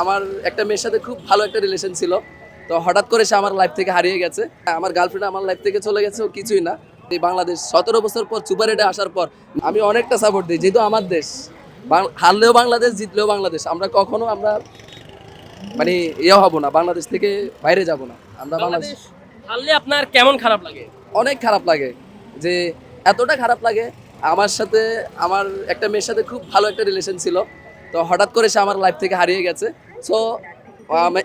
আমার একটা মেয়ের সাথে খুব ভালো একটা রিলেশন ছিল। তো হঠাৎ করে সে আমার লাইফ থেকে হারিয়ে গেছে। আমার গার্লফ্রেন্ড আমার লাইফ থেকে চলে গেছে ও কিছুই না। এই বাংলাদেশ সতেরো বছর পর সুপার আসার পর আমি অনেকটা সাপোর্ট দিই যেহেতু আমার দেশ। হারলেও বাংলাদেশ জিতলেও বাংলাদেশ। আমরা কখনো আমরা মানে ইয়ে হব না বাংলাদেশ থেকে বাইরে যাব না। আমরা বাংলাদেশ হারলে আপনার কেমন খারাপ লাগে? অনেক খারাপ লাগে। যে এতটা খারাপ লাগে আমার সাথে আমার একটা মেয়ের সাথে খুব ভালো একটা রিলেশন ছিল। তো হঠাৎ করে সে আমার লাইফ থেকে হারিয়ে গেছে। সো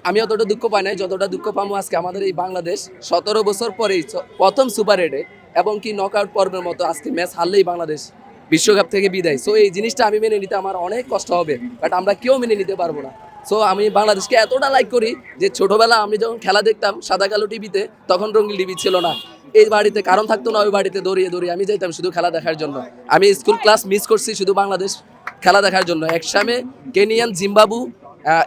আমি অতটা দুঃখ পাই নাই, যতটা দুঃখ পাবো আজকে আমাদের এই বাংলাদেশ, সতেরো বছর পরেই প্রথম সুপার এডে এবং কি নক আউট পর্বের মতো আজকে ম্যাচ হারলেই বাংলাদেশ বিশ্বকাপ থেকে বিদায়। সো এই জিনিসটা আমি মেনে নিতে আমার অনেক কষ্ট হবে বাট আমরা কেউ মেনে নিতে পারব না। সো আমি বাংলাদেশকে এতটা লাইক করি যে ছোটবেলা আমি যখন খেলা দেখতাম সাদা কালো টিভিতে তখন রঙিন টিভি ছিল না। এই বাড়িতে কারণ থাকতো না, ওই বাড়িতে দৌড়িয়ে দৌড়িয়ে আমি যাইতাম শুধু খেলা দেখার জন্য। আমি স্কুল ক্লাস মিস করছি শুধু বাংলাদেশ খেলা দেখার জন্য। এক একসামে কেনিয়ান জিম্বাবু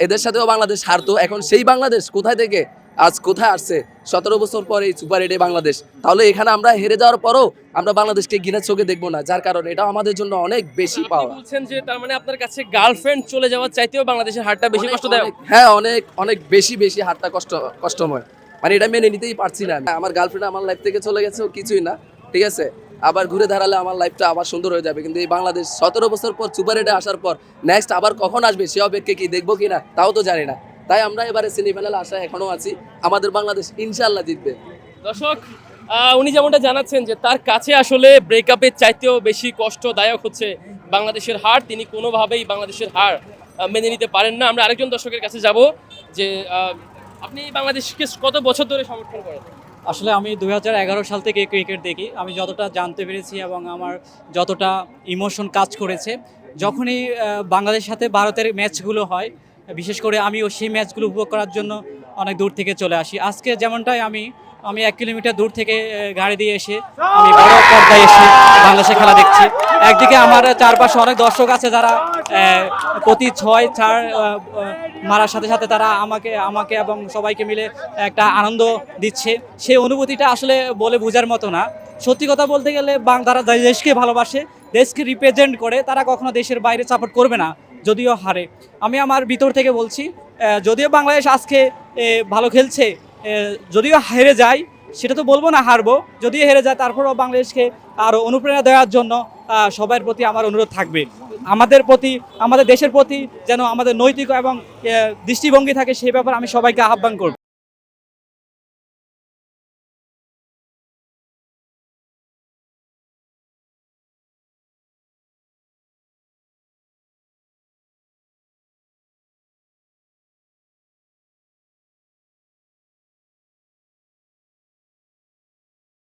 এদের সাথেও বাংলাদেশ হারতো। এখন সেই বাংলাদেশ কোথায় থেকে আজ কোথায় আসছে? সতেরো বছর পরে এই সুপার এডে বাংলাদেশ। তাহলে এখানে আমরা হেরে যাওয়ার পরও আমরা বাংলাদেশকে ঘৃণার চোখে দেখব না যার কারণে এটা আমাদের জন্য অনেক বেশি পাওয়া বলছেন যে তার মানে আপনার কাছে গার্লফ্রেন্ড চলে যাওয়ার চাইতেও বাংলাদেশের হারটা বেশি কষ্ট অনেক- হ্যাঁ অনেক অনেক বেশি বেশি হারটা কষ্ট কষ্টময়। মানে এটা মেনে নিতেই পারছি না আমার গার্লফ্রেন্ড আমার লাইফ থেকে চলে গেছে কিছুই না ঠিক আছে? আবার ঘুরে দাঁড়ালে আমার লাইফটা আবার সুন্দর হয়ে যাবে। কিন্তু এই বাংলাদেশ সতেরো বছর পর সুপার এডে আসার পর নেক্সট আবার কখন আসবে সে অপেক্ষা কি দেখব কি না তাও তো জানি না। তাই আমরা এবারে সেমিফাইনাল আশায় এখনও আছি। আমাদের বাংলাদেশ ইনশাল্লাহ জিতবে। দর্শক উনি যেমনটা জানাচ্ছেন যে তার কাছে আসলে ব্রেকআপের চাইতেও বেশি কষ্টদায়ক হচ্ছে বাংলাদেশের হার। তিনি কোনোভাবেই বাংলাদেশের হার মেনে নিতে পারেন না। আমরা আরেকজন দর্শকের কাছে যাব যে আপনি বাংলাদেশকে কত বছর ধরে সমর্থন করেন? আসলে আমি দু হাজার এগারো সাল থেকে ক্রিকেট দেখি। আমি যতটা জানতে পেরেছি এবং আমার যতটা ইমোশন কাজ করেছে যখনই আহ, বাংলাদেশের সাথে ভারতের ম্যাচগুলো হয় বিশেষ করে আমিও সেই ম্যাচগুলো উপভোগ করার জন্য অনেক দূর থেকে চলে আসি। আজকে যেমনটাই আমি আমি এক কিলোমিটার দূর থেকে গাড়ি দিয়ে এসে আমি বড় পর্দায় এসে বাংলাদেশে খেলা দেখছি। একদিকে আমার চারপাশে অনেক দর্শক আছে যারা প্রতি ছয় চার মারার সাথে সাথে তারা আমাকে আমাকে এবং সবাইকে মিলে একটা আনন্দ দিচ্ছে। সেই অনুভূতিটা আসলে বলে বোঝার মতো না। সত্যি কথা বলতে গেলে তারা দেশকে ভালোবাসে, দেশকে রিপ্রেজেন্ট করে, তারা কখনো দেশের বাইরে সাপোর্ট করবে না, যদিও হারে। আমি আমার ভিতর থেকে বলছি যদিও বাংলাদেশ আজকে ভালো খেলছে যদিও হেরে যায় সেটা তো বলব না, হারবো। যদি হেরে যায়, তারপরেও বাংলাদেশকে আরও অনুপ্রেরণা দেওয়ার জন্য সবার প্রতি আমার অনুরোধ থাকবে। আমাদের প্রতি, আমাদের দেশের প্রতি যেন আমাদের নৈতিক এবং দৃষ্টিভঙ্গি থাকে, সেই ব্যাপারে আমি সবাইকে আহ্বান করব।